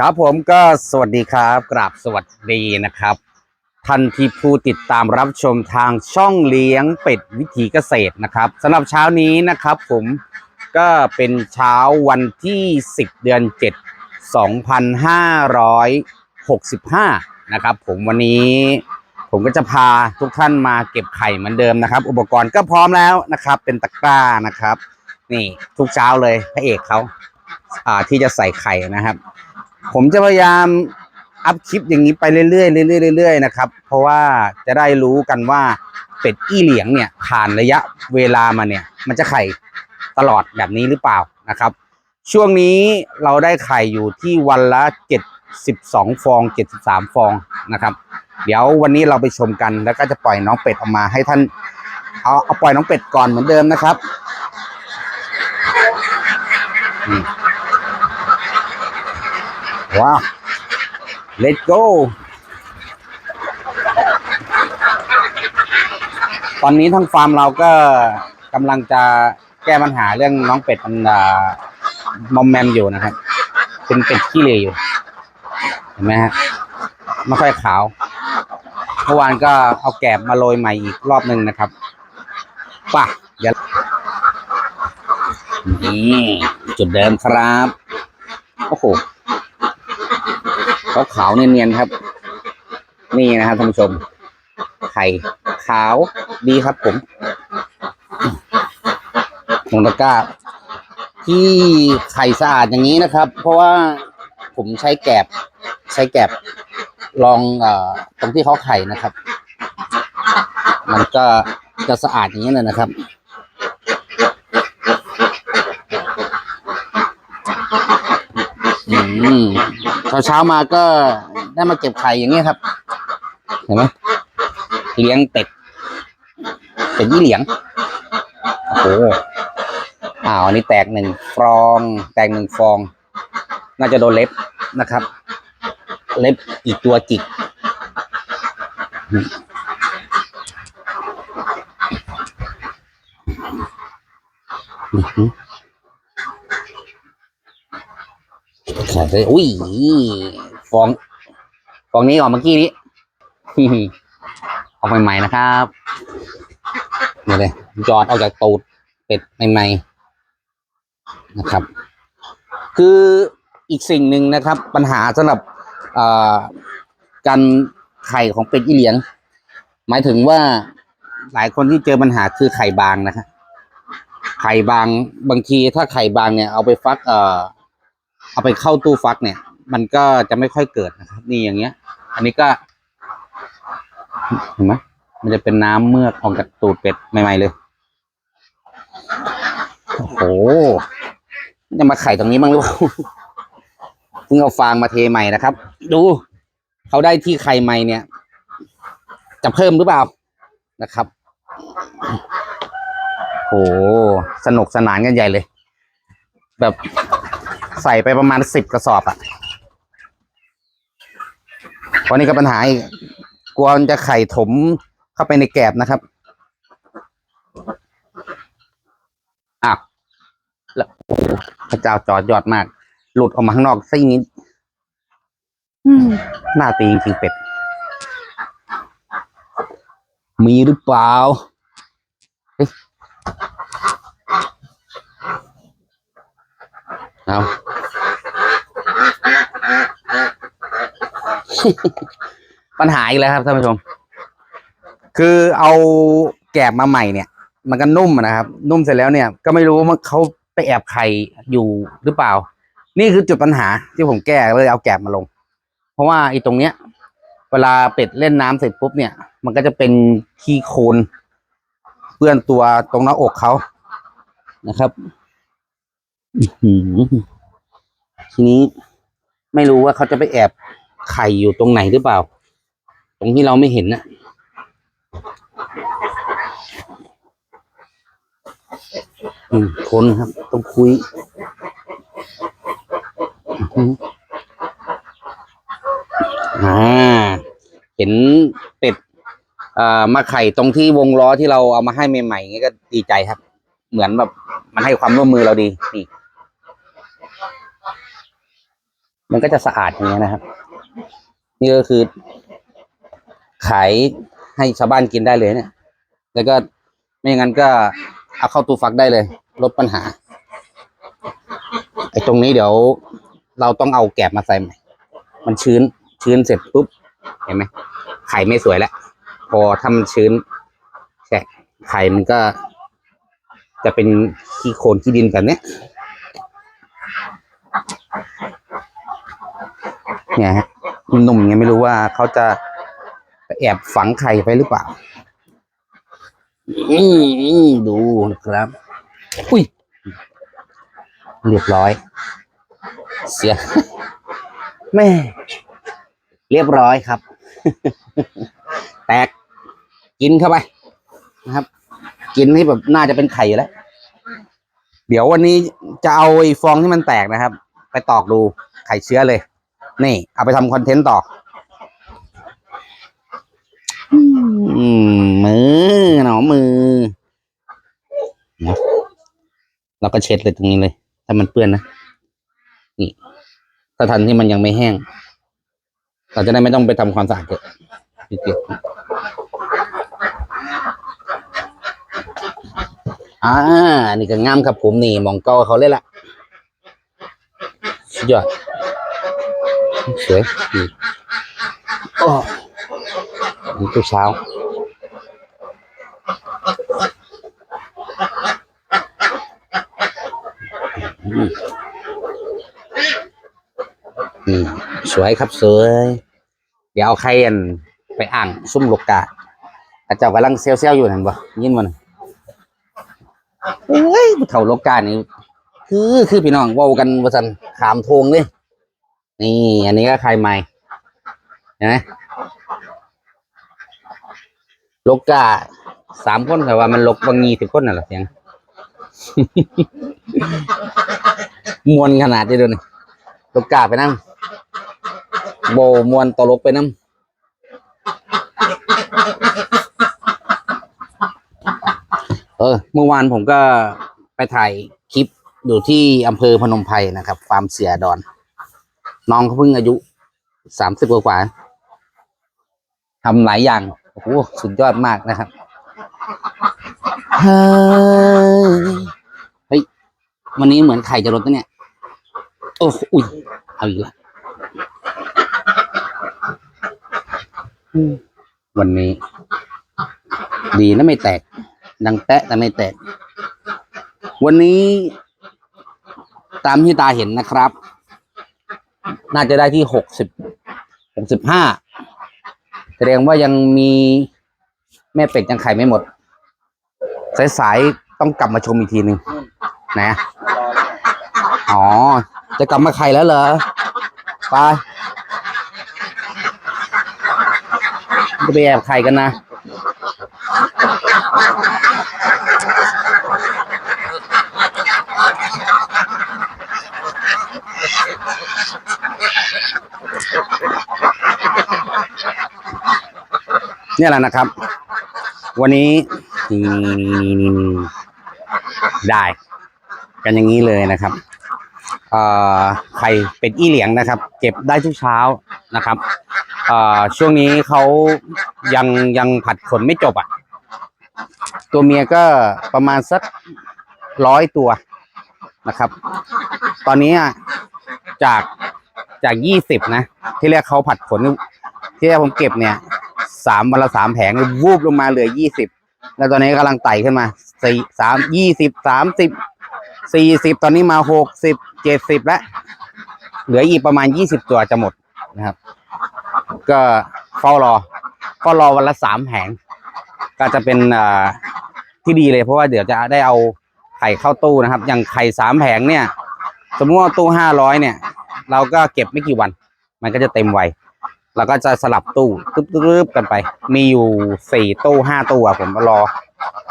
ครับผมก็สวัสดีครับกราบสวัสดีนะครับ ท่านที่ผู้ติดตามรับชมทางช่องเลี้ยงเป็ดวิถีเกษตรนะครับสำหรับเช้านี้นะครับ ผมก็เป็นเช้าวันที่ 10 เดือน 7 2565 นะครับ ผมวันนี้ผมก็จะพาทุกท่านมาเก็บไข่เหมือนเดิมนะครับ อุปกรณ์ก็พร้อมแล้วนะครับ เป็นตะกร้านะครับ นี่ทุกเช้าเลยพระเอกเขาอ่าที่จะใส่ไข่นะครับ ผมจะพยายามอัพคลิปอย่างนี้ไปเรื่อยๆเรื่อยๆเรื่อยๆนะครับเพราะว่าจะได้รู้กันว่าเป็ดอี้เหลียงเนี่ยผ่านระยะเวลามาเนี่ย มันจะไข่ตลอดแบบนี้หรือเปล่านะครับ ช่วงนี้เราได้ไข่อยู่ที่วันละเจ็ดสิบสองฟองเจ็ดสิบสามฟองนะครับ เดี๋ยววันนี้เราไปชมกันแล้วก็จะปล่อยน้องเป็ดออกมาให้ท่าน เอาเอาปล่อยน้องเป็ดก่อนเหมือนเดิมนะครับ ว้าว let's go ตอนนี้ทั้งฟาร์มเราก็กำลังจะแก้ปัญหาเรื่องน้องเป็ดมันอ่ามอมแมมอยู่นะครับ เป็นเป็ดขี้เหร่อยู่ เห็นไหมฮะไม่ค่อยขาว เมื่อวานก็เอาแกบมาโรยใหม่อีกรอบหนึ่งนะครับป่ะเดี๋ยวนี่จุดเดิมครับ โอ้โห ขาวขาวๆเนียนๆครับ นี่นะครับท่านผู้ชม ไข่ขาวดีครับผมลงตะกร้า ที่ไข่สะอาดอย่างนี้นะครับ เพราะว่าผมใช้แกบใช้แกบลองเออตรงที่เขาไข่นะครับ มันก็จะสะอาดอย่างนี้เลยนะครับอ เช้าเช้ามาก็ได้มาเก็บไข่อย่างนี้ครับ เห็นไหมเลี้ยงเป็ดเป็ดยี่เหลียงโอ้โหอ้าวอันนี้แตกหนึ่งฟอง แตกหนึ่งฟอง น่าจะโดนเล็บนะครับ เล็บอีกตัวจิกอือหือ ใส่เลยอุ้ยฟองฟองนี้ออกเมื่อกี้นี้ออกใหม่ๆนะครับนี่เลยจอดออกจากตูดเป็ดใหม่ๆนะครับ คืออีกสิ่งหนึ่งนะครับ ปัญหาสำหรับการไข่ของเป็ดอีเหลียง หมายถึงว่าหลายคนที่เจอปัญหาคือไข่บางนะครับไข่บางบางทีถ้าไข่บางเนี่ยเอาไปฟัก เอ่อ เอาไปเข้าตู้ฟักเนี่ย มันก็จะไม่ค่อยเกิดนะครับ นี่อย่างเงี้ย อันนี้ก็เห็นไหมมันจะเป็นน้ำเมือกออกจากตูดเป็ดใหม่ๆเลยโอ้โหจะมาไข่ตรงนี้บ้างหรือเปล่าเพิ่งเอาฟางมาเทใหม่นะครับ ดูเขาได้ที่ไข่ใหม่เนี่ย จะเพิ่มหรือเปล่านะครับโอ้โหสนุกสนานกันใหญ่เลย แบบ ใส่ไปประมาณสิบกระสอบอะวันนี้ก็ปัญหาอีกกลัวมันจะไข่ถมเข้าไปในแกบนะครับอ้าวแล้วโอ้โหพระเจ้าจอดยอดมาก หลุดออกมาข้างนอกซี่นิดอืมหน้าตีจริงๆเป็ด มีหรือเปล่าเฮ้ยเอา ปัญหาอีกแล้วครับท่านผู้ชม คือเอาแกบมาใหม่เนี่ย มันก็นุ่มนะครับ นุ่มเสร็จแล้วเนี่ย ก็ไม่รู้ว่าเขาไปแอบไข่อยู่หรือเปล่า นี่คือจุดปัญหาที่ผมแก้เลยเอาแกบมาลง เพราะว่าไอ้ตรงเนี้ย เวลาเป็ดเล่นน้ำเสร็จปุ๊บเนี่ย มันก็จะเป็นขี้โคลนเปื้อนตัวตรงหน้าอกเขานะครับทีนี้ไม่รู้ว่าเขาจะไปแอบ ไข่อยู่ตรงไหนหรือเปล่า ตรงที่เราไม่เห็นนะอืมคนครับ ต้องคุยอ่าเห็นเป็ดอ่ามาไข่ตรงที่วงล้อที่เราเอามาให้ใหม่ๆอย่างเงี้ก็ดีใจครับ เหมือนแบบมันให้ความร่วมมือเราดีนี่มันก็จะสะอาดอย่างเงี้ยนะครับ นี่ก็คือ ขายให้ชาวบ้านกินได้เลยเนี่ย แล้วก็ไม่อย่างนั้นก็เอาเข้าตู้ฟักได้เลย ลดปัญหา ไอ้ตรงนี้เดี๋ยว เราต้องเอาแกบมาใส่ใหม่ มันชื้น ชื้นเสร็จปุ๊บ เห็นไหม ไข่ไม่สวยแล้ว พอถ้าชื้นแฉะไข่มันก็ จะเป็นขี้โคลนขี้ดินแบบเนี้ยเนี่ยฮะ หนุ่มๆยังไม่รู้ว่าเขาจะแอบฝังไข่ไปหรือเปล่าอืมดูนะครับ อุ้ย เรียบร้อย เสียแม่ เรียบร้อยครับ แตก กินเข้าไปนะครับ กินให้แบบน่าจะเป็นไข่อยู่แล้ว เดี๋ยววันนี้จะเอาไอ้ฟองที่มันแตกนะครับ ไปตอกดูไข่เชื้อเลย นี่ เอาไปทำคอนเทนต์ต่อ อืมมือหนอมือนะเราก็เช็ดเลยตรงนี้เลย ถ้ามันเปื้อนนะ นี่ ถ้าทันที่มันยังไม่แห้ง เราจะได้ไม่ต้องไปทำความสะอาดเยอะนิดเดียวอ่า นี่ก็งามครับผมนี่มองเก้าเขาเลยล่ะ สุดยอด สวยดีนี่ตัวเช้าอืมอืมสวยครับสวย เดี๋ยวเอาใครอันไปอ่างซุ่มลูกกาอาเจ้ากำลังเซลเซลอยู่นั่นบ่ยินมันเอ้ยเฒ่าลูกกานี่คือคือพี่น้องว้ากันว่าซั่นขามทงเลย นี่ อันนี้ก็ใครใหม่เห็นไหมลูกกาสามคนแต่ว่ามันลกบางงีสิบคนน่ะหรอเสียง มวนขนาดนี้ดูนี่ลูกกาไปนั่งโบมวนตลกไปนั่งเออ เมื่อวานผมก็ไปถ่ายคลิปอยู่ที่อำเภอพนมไพรนะครับ ฟาร์มเสียดอน น้องเขาเพิ่งอายุสามสิบกว่าๆทำหลายอย่างโอ้โหสุดยอดมากนะครับเฮ้ยเฮ้ยวันนี้เหมือนไข่จะลดนะเนี่ย โอ้โหอุ้ยเอาอีกละอืมวันนี้ ดีนะไม่แตก ดังแตะแต่ไม่แตก วันนี้ ตามที่ตาเห็นนะครับ น่าจะได้ที่หกสิบหกสิบห้าแสดงว่ายังมีแม่เป็ดยังไข่ไม่หมด สายๆต้องกลับมาชมอีกทีหนึ่งนะอ๋อ จะกลับมาไข่แล้วเหรอ ไปจะไปแอบไข่กันนะ เนี่ยแหละนะครับ วันนี้ได้ กันอย่างนี้เลยนะครับไข่เป็ดอี้เหลียงนะครับ เก็บได้ทุกเช้านะครับช่วงนี้เขายังยังผัดขนไม่จบอะ ตัวเมียก็ประมาณสักร้อยตัวนะครับ ตอนนี้อะจากจากยี่สิบนะ ที่แรกเขาผัดขน ที่ผมเก็บเนี่ยสามวันละสามแผงวูบลงมาเหลือยี่สิบแล้วตอนนี้กำลังไต่ขึ้นมาสี่สามยี่สิบสามสิบสี่สิบตอนนี้มาหกสิบเจ็ดสิบแล้วเหลืออีกประมาณยี่สิบตัวจะหมดนะครับ ก็เฝ้ารอเฝ้ารอวันละสามแผงก็จะเป็นอ่าที่ดีเลยเพราะว่าเดี๋ยวจะได้เอาไข่เข้าตู้นะครับ อย่างไข่สามแผงเนี่ย สมมติว่าตู้ห้าร้อยเนี่ย เราก็เก็บไม่กี่วัน มันก็จะเต็มไว เราก็จะสลับตู้ตึ๊บๆกันไป มีอยู่สี่ตู้ห้าตู้อะผมรอ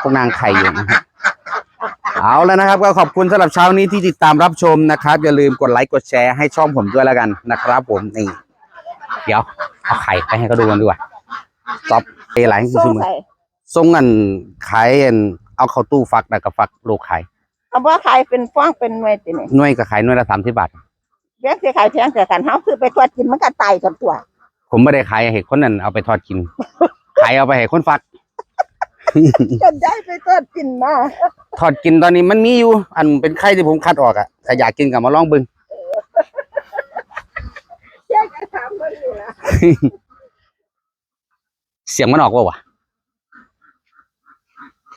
พวกนางไข่อยู่นะครับเอาแล้วนะครับก็ขอบคุณสำหรับเช้านี้ที่ติดตามรับชมนะครับ อย่าลืมกดไลค์กดแชร์ให้ช่องผมด้วยแล้วกันนะครับ ผมนี่เดี๋ยวเอาไข่ไปให้เขาดูกันดีกว่าตอบเอหลายส่คืงอมือใส่ส่งกันขายอันเอาเข้าตู้ฟักแล้วก็ฟักลูกขายเอาว่าขายเป็นฟ้องเป็นหน่วยติเนี่ยหน่วยก็ขายหน่วยละสามสิบบาทเลี้ยงสิขายเพียงแต่กันเฮาคือไปทอดกินมันก็ตายกันตัว ผมไม่ได้ขายให้คนนั้นเอาไปทอดกิน ขายเอาไปให้คนฟักจนได้ไปทอดกินมา ทอดกินตอนนี้มันมีอยู่ อันเป็นไข่ที่ผมคัดออกอะถ้าอยากกินกับมาลองเบึงแค่จะถามมันอยู่ละเสียงมันออกว่าวะ